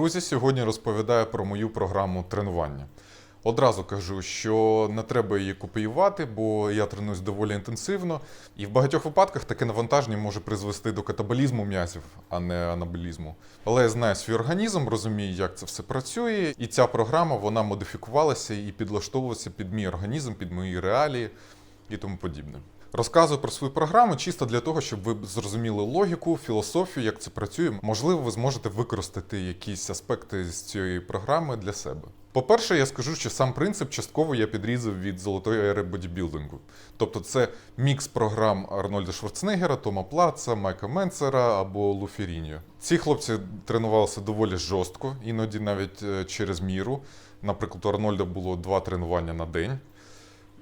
Друзі, сьогодні розповідаю про мою програму тренування. Одразу кажу, що не треба її копіювати, бо я тренуюсь доволі інтенсивно, і в багатьох випадках таке навантаження може призвести до катаболізму м'язів, а не анаболізму. Але я знаю свій організм, розумію, як це все працює, і ця програма вона модифікувалася і підлаштовувалася під мій організм, під мої реалії і тому подібне. Розказую про свою програму чисто для того, щоб ви зрозуміли логіку, філософію, як це працює. Можливо, ви зможете використати якісь аспекти з цієї програми для себе. По-перше, я скажу, що сам принцип частково я підрізав від золотої ери бодібілдингу. Тобто це мікс програм Арнольда Шварценеггера, Тома Плаца, Майка Менцера або Лу Ферріньо. Ці хлопці тренувалися доволі жорстко, іноді навіть е, через міру. Наприклад, у Арнольда було два тренування на день.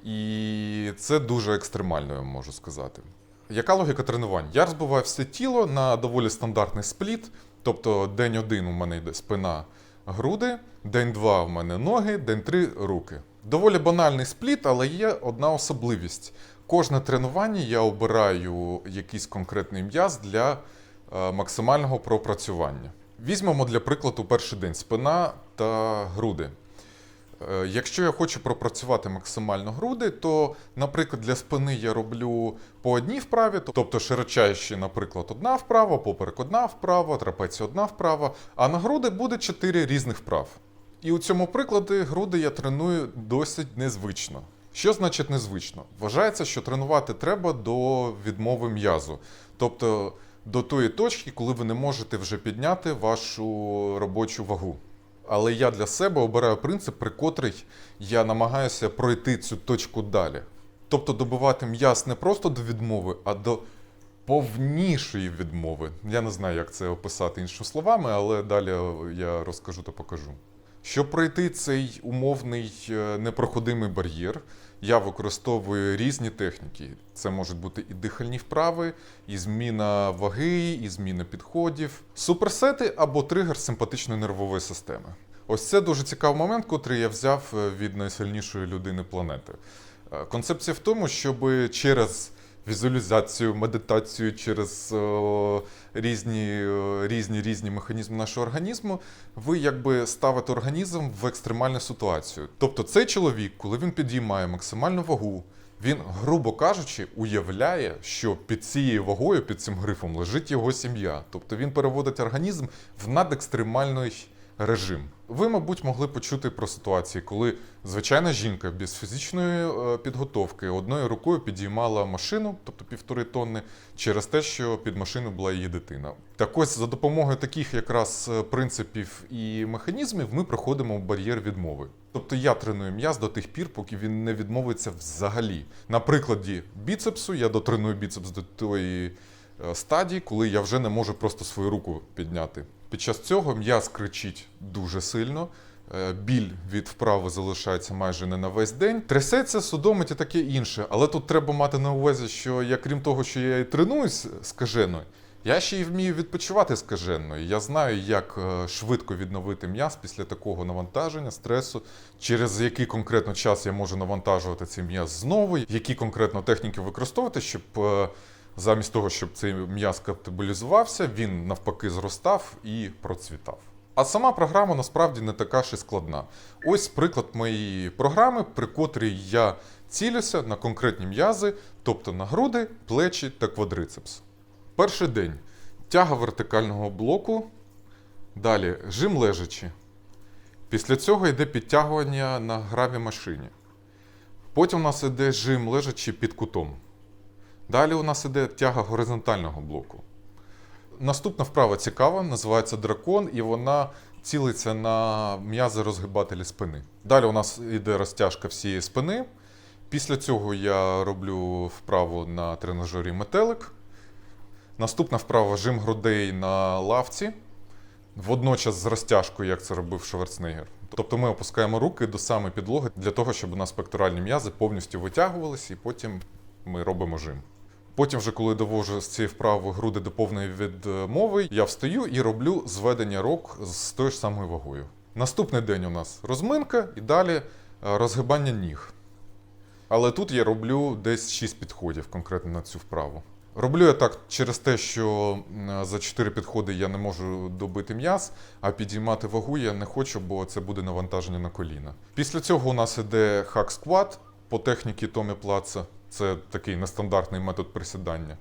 І це дуже екстремально, я можу сказати. Яка логіка тренувань? Я розбиваю все тіло на доволі стандартний спліт. Тобто день один у мене йде спина, груди, день два у мене ноги, день три руки. Доволі банальний спліт, але є одна особливість. Кожне тренування я обираю якийсь конкретний м'яз для е, максимального пропрацювання. Візьмемо для прикладу перший день спина та груди. Е, Якщо я хочу пропрацювати максимально груди, то, наприклад, для спини я роблю по одній вправі, тобто широчайші, наприклад, одна вправа, поперек одна вправа, трапеція одна вправа, а на груди буде чотири різних вправ. І у цьому прикладі груди я треную досить незвично. Що значить незвично? Вважається, що тренувати треба до відмови м'язу, тобто до тої точки, коли ви не можете вже підняти вашу робочу вагу. Але я для себе обираю принцип, при котрий я намагаюся пройти цю точку далі. Тобто добивати м'яз не просто до відмови, а до повнішої відмови. Я не знаю, як це описати іншими словами, але далі я розкажу та покажу. Щоб пройти цей умовний е, непроходимий бар'єр, я використовую різні техніки. Це можуть бути і дихальні вправи, і зміна ваги, і зміна підходів, суперсети або тригер симпатичної нервової системи. Ось це дуже цікавий момент, котрий я взяв е, від найсильнішої людини планети. Е, Концепція в тому, щоб через візуалізацію, медитацію, через різні, різні, різні механізми нашого організму, ви якби ставите організм в екстремальну ситуацію. Тобто цей чоловік, коли він підіймає максимальну вагу, він, грубо кажучи, уявляє, що під цією вагою, під цим грифом лежить його сім'я. Тобто він переводить організм в надекстремальний режим. Ви, мабуть, могли почути про ситуації, коли звичайна жінка без фізичної е, підготовки одною рукою підіймала машину, тобто півтори тонни, через те, що під машиною була її дитина. Так ось за допомогою таких якраз е, принципів і механізмів ми проходимо бар'єр відмови. Тобто я треную м'яз до тих пір, поки він не відмовиться взагалі. На прикладі біцепсу я дотреную біцепс до тої е, стадії, коли я вже не можу просто свою руку підняти. Під час цього м'яз кричить дуже сильно. е, Біль від вправи залишається майже не на весь день. Трясеться, судомить і таке інше. Але тут треба мати на увазі, що я, крім того, що я і тренуюсь скажено, я ще й вмію відпочивати скажено. І Я знаю, як е, швидко відновити м'яз після такого навантаження, стресу, через який конкретно час я можу навантажувати цей м'яз знову, які конкретно техніки використовувати, щоб е, замість того, щоб цей м'яз катаболізувався, він навпаки зростав і процвітав. А сама програма насправді не така ж і складна. Ось приклад моєї програми, при котрій я цілюся на конкретні м'язи, тобто на груди, плечі та квадрицепс. Перший день тяга вертикального блоку, далі жим лежачи. Після цього йде підтягування на граві машині. Потім у нас йде жим лежачи під кутом. Далі у нас іде тяга горизонтального блоку. Наступна вправа цікава, називається дракон, і вона цілиться на м'язи розгибателі спини. Далі у нас йде розтяжка всієї спини. Після цього я роблю вправу на тренажері метелик. Наступна вправа жим грудей на лавці. Водночас з розтяжкою, як це робив Шварценеггер. Тобто ми опускаємо руки до самої підлоги для того, щоб у нас пекторальні м'язи повністю витягувалися, і потім ми робимо жим. Потім, вже коли довожу з цієї вправи груди до повної відмови, я встаю і роблю зведення рук з тою ж самою вагою. Наступний день у нас розминка і далі е, розгибання ніг. Але тут я роблю десь 6 підходів конкретно на цю вправу. Роблю я так через те, що за 4 підходи я не можу добити м'яз, а підіймати вагу я не хочу, бо це буде навантаження на коліна. Після цього у нас іде хак скват по техніці Томі Плаца. Це такий нестандартний метод присідання.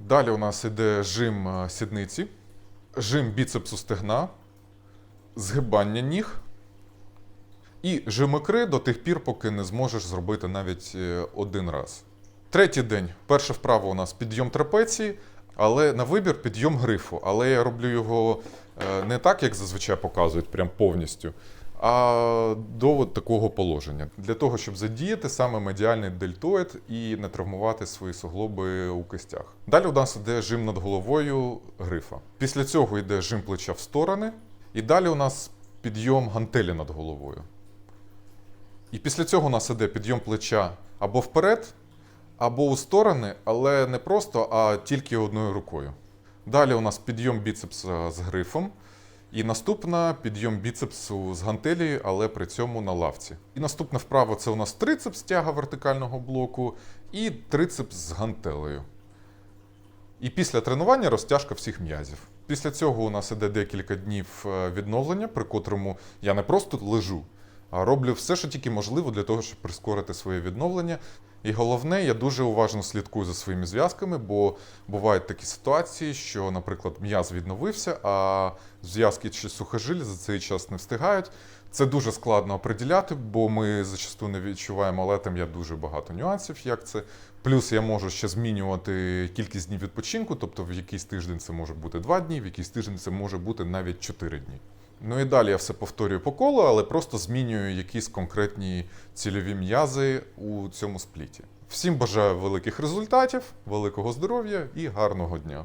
Далі у нас іде жим е, сідниці, жим біцепсу стегна, згибання ніг і жим ікри до тих пір, поки не зможеш зробити навіть е, один раз. Третій день. Перша вправа у нас підйом трапеції, але на вибір підйом грифу. Але я роблю його е, не так, як зазвичай показують, прям повністю, а до от такого положення. Для того, щоб задіяти саме медіальний дельтоїд і не травмувати свої суглоби у костях. Далі у нас йде жим над головою грифа. Після цього йде жим плеча в сторони. І далі у нас підйом гантелі над головою. І після цього у нас іде підйом плеча або вперед, або у сторони, але не просто, а тільки одною рукою. Далі у нас підйом біцепса з грифом. І наступна підйом біцепсу з гантелі, але при цьому на лавці. І наступна вправа це у нас трицепс тяга вертикального блоку і трицепс з гантелею. І після тренування розтяжка всіх м'язів. Після цього у нас іде декілька днів е, відновлення, при котрому я не просто лежу, а роблю все, що тільки можливо для того, щоб прискорити своє відновлення. І головне, я дуже уважно слідкую за своїми зв'язками, бо бувають такі ситуації, що, наприклад, м'яз відновився, а зв'язки чи сухожилі за цей час не встигають. Це дуже складно оприділяти, бо ми зачасту не відчуваємо, але там є дуже багато нюансів, як це. Плюс я можу ще змінювати кількість днів відпочинку, тобто в якийсь тиждень це може бути 2 дні, в якийсь тиждень це може бути навіть 4 дні. Ну і далі я все повторюю по колу, але просто змінюю якісь конкретні цільові м'язи у цьому спліті. Всім бажаю великих результатів, великого здоров'я і гарного дня!